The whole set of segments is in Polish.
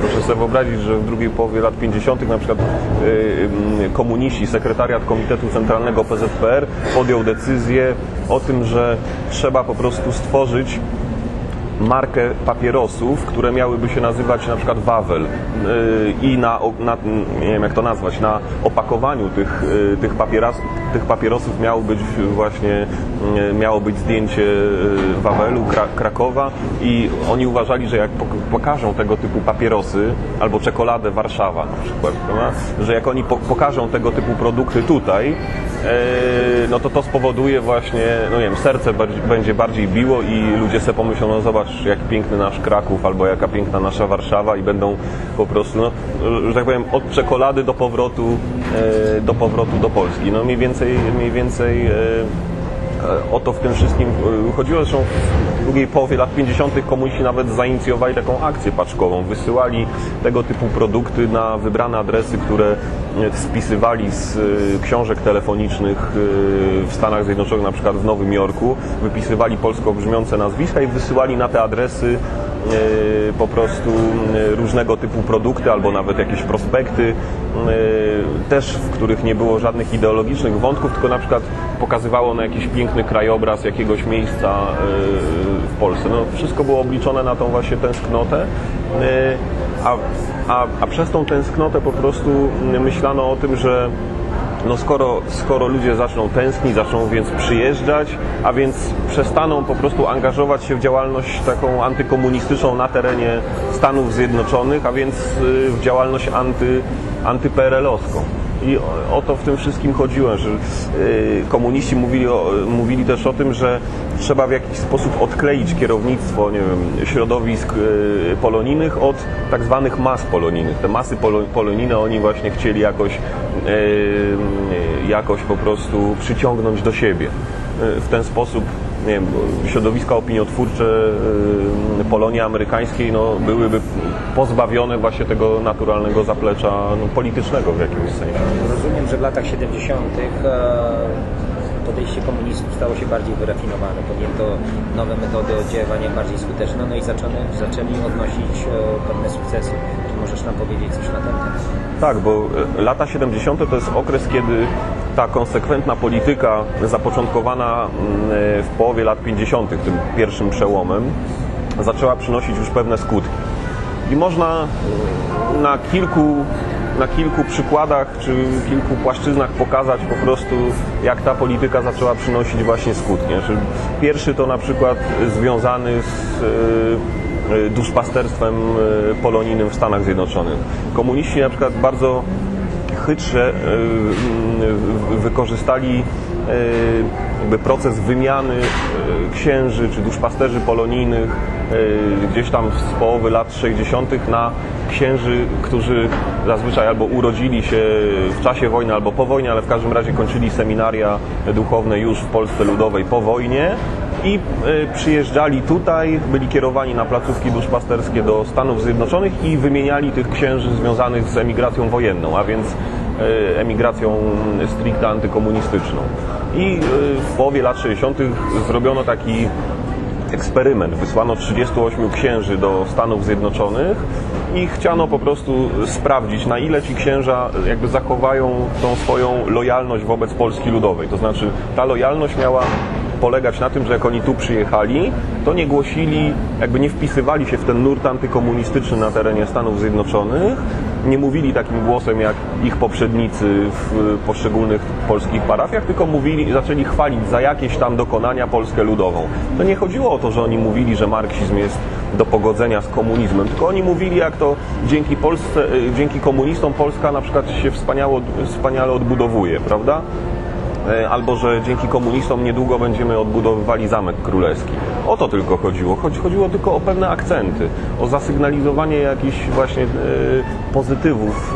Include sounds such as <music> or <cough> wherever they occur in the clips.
proszę sobie wyobrazić, że w drugiej połowie lat 50. na przykład y, y, komuniści, sekretariat Komitetu Centralnego PZPR podjął decyzję o tym, że trzeba po prostu stworzyć markę papierosów, które miałyby się nazywać na przykład Wawel Yy, i na, na nie wiem jak to nazwać, na opakowaniu tych, tych, papieras, tych papierosów miało być właśnie miało być zdjęcie yy, Wawelu, Kra Krakowa i oni uważali, że jak pok- pokażą tego typu papierosy albo czekoladę Warszawa na przykład, że jak oni po pokażą tego typu produkty tutaj, yy, no to to spowoduje właśnie, no nie wiem, serce będzie bardziej biło i ludzie sobie pomyślą, no zobacz jak piękny nasz Kraków albo jaka piękna nasza Warszawa i będą po prostu, no, że tak powiem, od czekolady do powrotu, e, do powrotu do Polski. No mniej więcej, mniej więcej e, e, o to w tym wszystkim e, chodziło. Zresztą w drugiej połowie lat 50. komuniści nawet zainicjowali taką akcję paczkową. Wysyłali tego typu produkty na wybrane adresy, które e, spisywali z e, książek telefonicznych e, w Stanach Zjednoczonych, na przykład w Nowym Jorku. Wypisywali polsko brzmiące nazwiska i wysyłali na te adresy e, po prostu e, różnego typu produkty albo nawet jakieś prospekty, e, też w których nie było żadnych ideologicznych wątków, tylko na przykład pokazywało na jakiś piękny krajobraz jakiegoś miejsca e, w Polsce. No, wszystko było obliczone na tą właśnie tęsknotę, e, a, a, a przez tą tęsknotę po prostu myślano o tym, że no skoro, skoro ludzie zaczną tęsknić, zaczną więc przyjeżdżać, a więc przestaną po prostu angażować się w działalność taką antykomunistyczną na terenie Stanów Zjednoczonych, a więc y, w działalność anty, antyPRL-owską. I o, o to w tym wszystkim chodziło, że y, komuniści mówili, o, mówili też o tym, że trzeba w jakiś sposób odkleić kierownictwo nie wiem, środowisk y, polonijnych od tak zwanych mas polonijnych. Te masy polo, polonijne oni właśnie chcieli jakoś, y, jakoś po prostu przyciągnąć do siebie. W ten sposób nie wiem, środowiska opiniotwórcze y, Polonii amerykańskiej no, byłyby pozbawione właśnie tego naturalnego zaplecza no, politycznego w jakimś sensie. Rozumiem, że w latach 70. e, podejście komunistów stało się bardziej wyrafinowane, podjęto nowe metody oddziaływania bardziej skuteczne, no i zaczęli, zaczęli odnosić e, pewne sukcesy. Czy możesz nam powiedzieć coś na ten temat? Tak, bo e, lata 70. to jest okres, kiedy ta konsekwentna polityka zapoczątkowana mm, e, w połowie lat 50., tym pierwszym przełomem, zaczęła przynosić już pewne skutki. I można na kilku, na kilku przykładach czy kilku płaszczyznach pokazać po prostu, jak ta polityka zaczęła przynosić właśnie skutki. Znaczy, pierwszy to na przykład związany z e, e, duszpasterstwem polonijnym w Stanach Zjednoczonych. Komuniści na przykład bardzo chytrze e, wykorzystali e, jakby proces wymiany e, księży czy duszpasterzy polonijnych gdzieś tam z połowy lat 60. na księży, którzy zazwyczaj albo urodzili się w czasie wojny, albo po wojnie, ale w każdym razie kończyli seminaria duchowne już w Polsce Ludowej po wojnie i e, przyjeżdżali tutaj, byli kierowani na placówki duszpasterskie do Stanów Zjednoczonych i wymieniali tych księży związanych z emigracją wojenną, a więc e, emigracją stricte antykomunistyczną. I e, w połowie lat 60. zrobiono taki eksperyment. Wysłano 38 księży do Stanów Zjednoczonych i chciano po prostu sprawdzić, na ile ci księża jakby zachowają tą swoją lojalność wobec Polski Ludowej. To znaczy, ta lojalność miała polegać na tym, że jak oni tu przyjechali, to nie głosili, jakby nie wpisywali się w ten nurt antykomunistyczny na terenie Stanów Zjednoczonych, nie mówili takim głosem jak ich poprzednicy w poszczególnych polskich parafiach, tylko mówili, zaczęli chwalić za jakieś tam dokonania Polskę Ludową. To nie chodziło o to, że oni mówili, że marksizm jest do pogodzenia z komunizmem, tylko oni mówili, jak to dzięki Polsce, y, dzięki komunistom Polska na przykład się wspaniało, wspaniale odbudowuje, prawda? E, albo że dzięki komunistom niedługo będziemy odbudowywali Zamek Królewski. O to tylko chodziło. Chodzi, chodziło tylko o pewne akcenty, o zasygnalizowanie jakichś właśnie e, pozytywów,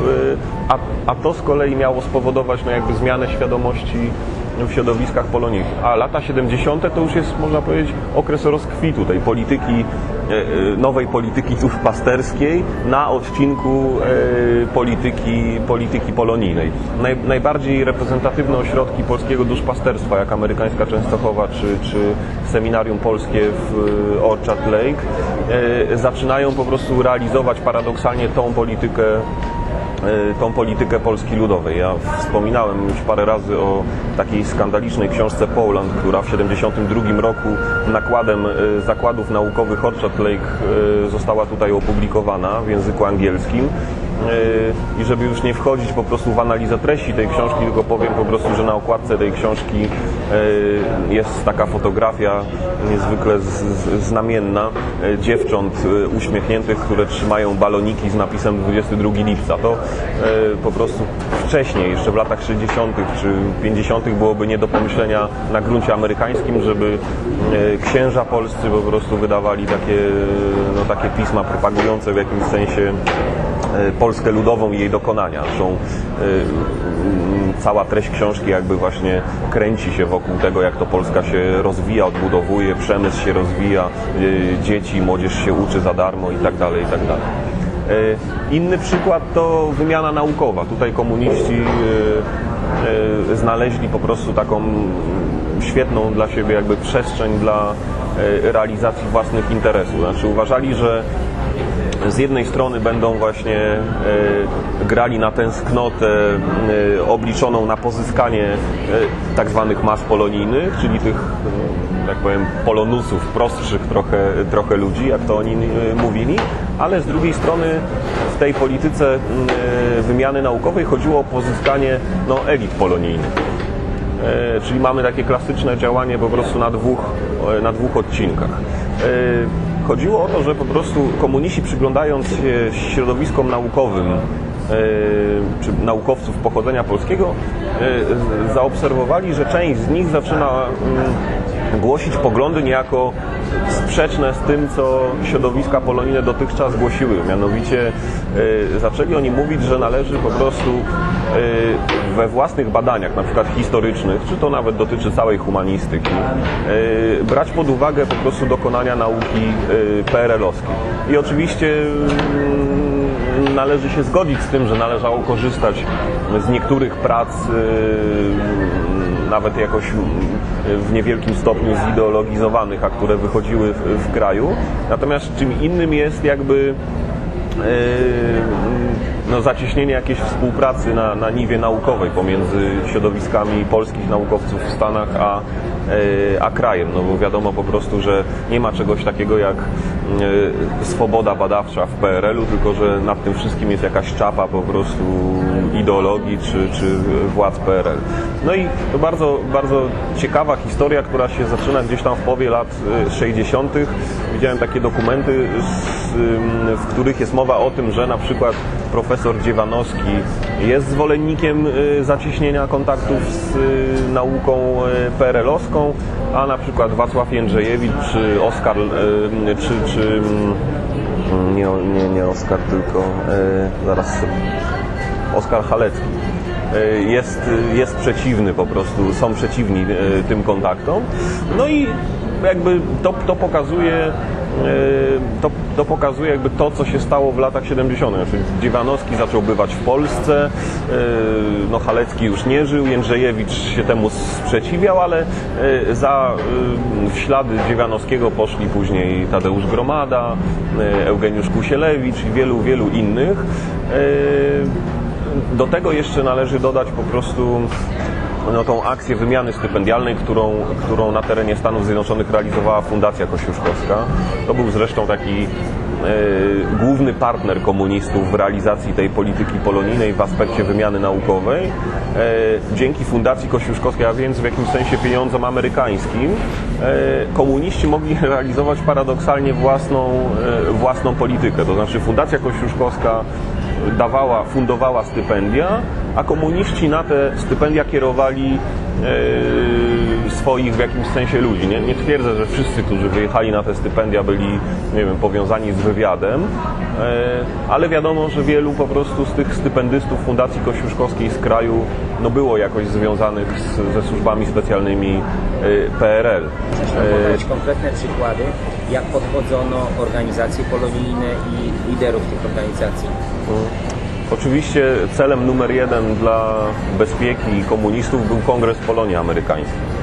e, a, a to z kolei miało spowodować no, jakby zmianę świadomości w środowiskach polonijnych. A lata 70. to już jest, można powiedzieć, okres rozkwitu tej polityki nowej polityki duszpasterskiej na odcinku e, polityki, polityki polonijnej. Naj, najbardziej reprezentatywne ośrodki polskiego duszpasterstwa, jak amerykańska Częstochowa czy, czy Seminarium Polskie w e, Orchard Lake, e, zaczynają po prostu realizować paradoksalnie tą politykę e, tą politykę Polski Ludowej. Ja wspominałem już parę razy o takiej skandalicznej książce Poland, która w 1972 roku nakładem e, zakładów naukowych Orchard Lake e, została tutaj opublikowana w języku angielskim. E, I żeby już nie wchodzić po prostu w analizę treści tej książki, tylko powiem po prostu, że na okładce tej książki e, jest taka fotografia niezwykle znamienna e, dziewcząt uśmiechniętych, które trzymają baloniki z napisem 22 lipca. To po prostu wcześniej, jeszcze w latach 60. czy 50. byłoby nie do pomyślenia na gruncie amerykańskim, żeby księża polscy po prostu wydawali takie, no, takie pisma propagujące w jakimś sensie Polskę ludową i jej dokonania. Zresztą e, mm, cała treść książki jakby właśnie kręci się wokół tego, jak to Polska się rozwija, odbudowuje, przemysł się rozwija, e, dzieci, młodzież się uczy za darmo i tak dalej, i tak dalej. E, Inny przykład to wymiana naukowa. Tutaj komuniści e, e, znaleźli po prostu taką świetną dla siebie jakby przestrzeń dla e, realizacji własnych interesów. Znaczy uważali, że z jednej strony będą właśnie e, grali na tęsknotę e, obliczoną na pozyskanie e, tak zwanych mas polonijnych, czyli tych, tak powiem, polonusów, prostszych trochę, trochę ludzi, jak to oni mówili, ale z drugiej strony w tej polityce wymiany naukowej chodziło o pozyskanie no, elit polonijnych. Czyli mamy takie klasyczne działanie po prostu na dwóch, na dwóch odcinkach. Chodziło o to, że po prostu komuniści przyglądając się środowiskom naukowym czy naukowców pochodzenia polskiego e, zaobserwowali, że część z nich zaczyna mm, głosić poglądy niejako sprzeczne z tym, co środowiska polonijne dotychczas głosiły. Mianowicie e, zaczęli oni mówić, że należy po prostu e, we własnych badaniach, na przykład historycznych, czy to nawet dotyczy całej humanistyki, e, brać pod uwagę po prostu dokonania nauki e, PRL-owskiej. I oczywiście mm, należy się zgodzić z tym, że należało korzystać z niektórych prac e, nawet jakoś mm, w niewielkim stopniu zideologizowanych, a które wychodziły w, w kraju. Natomiast czym innym jest jakby e, no, zacieśnienie jakiejś współpracy na, na niwie naukowej pomiędzy środowiskami polskich naukowców w Stanach a, e, a krajem, no bo wiadomo po prostu, że nie ma czegoś takiego jak e, swoboda badawcza w PRL-u, tylko że nad tym wszystkim jest jakaś czapa po prostu ideologii czy, czy władz PRL. No i to bardzo, bardzo ciekawa historia, która się zaczyna gdzieś tam w połowie lat e, 60. Widziałem takie dokumenty, w których jest mowa o tym, że na przykład profesor Dziewanowski jest zwolennikiem y, zacieśnienia kontaktów z y, nauką y, PRL-owską, a na przykład Wacław Jędrzejewicz czy Oskar, czy, czy nie, nie, nie Oskar, tylko zaraz Oskar Halecki jest, jest przeciwny po prostu, są przeciwni tym kontaktom. No i jakby to, to pokazuje to, to pokazuje jakby to, co się stało w latach 70. Znaczy, Dziewanowski zaczął bywać w Polsce, y, no Halecki już nie żył, Jędrzejewicz się temu sprzeciwiał, ale y, za, w ślady Dziewanowskiego poszli później Tadeusz Gromada, Eugeniusz Kusielewicz i wielu, wielu innych. Do tego jeszcze należy dodać po prostu no, tą akcję wymiany stypendialnej, którą, którą na terenie Stanów Zjednoczonych realizowała Fundacja Kościuszkowska. To był zresztą taki e, główny partner komunistów w realizacji tej polityki polonijnej w aspekcie wymiany naukowej. E, dzięki Fundacji Kościuszkowskiej, a więc w jakimś sensie pieniądzom amerykańskim, e, komuniści mogli <laughs> realizować paradoksalnie własną, własną politykę. To znaczy Fundacja Kościuszkowska dawała, fundowała stypendia, a komuniści na te stypendia kierowali e, swoich w jakimś sensie ludzi. Nie, nie twierdzę, że wszyscy, którzy wyjechali na te stypendia byli, nie wiem, powiązani z wywiadem, e, ale wiadomo, że wielu po prostu z tych stypendystów Fundacji Kościuszkowskiej z kraju no było jakoś związanych z, ze służbami specjalnymi e, PRL. Można podać konkretne przykłady, jak podchodzono organizacje polonijne i liderów tych organizacji. Oczywiście celem numer jeden dla bezpieki komunistów był Kongres Polonii Amerykańskiej.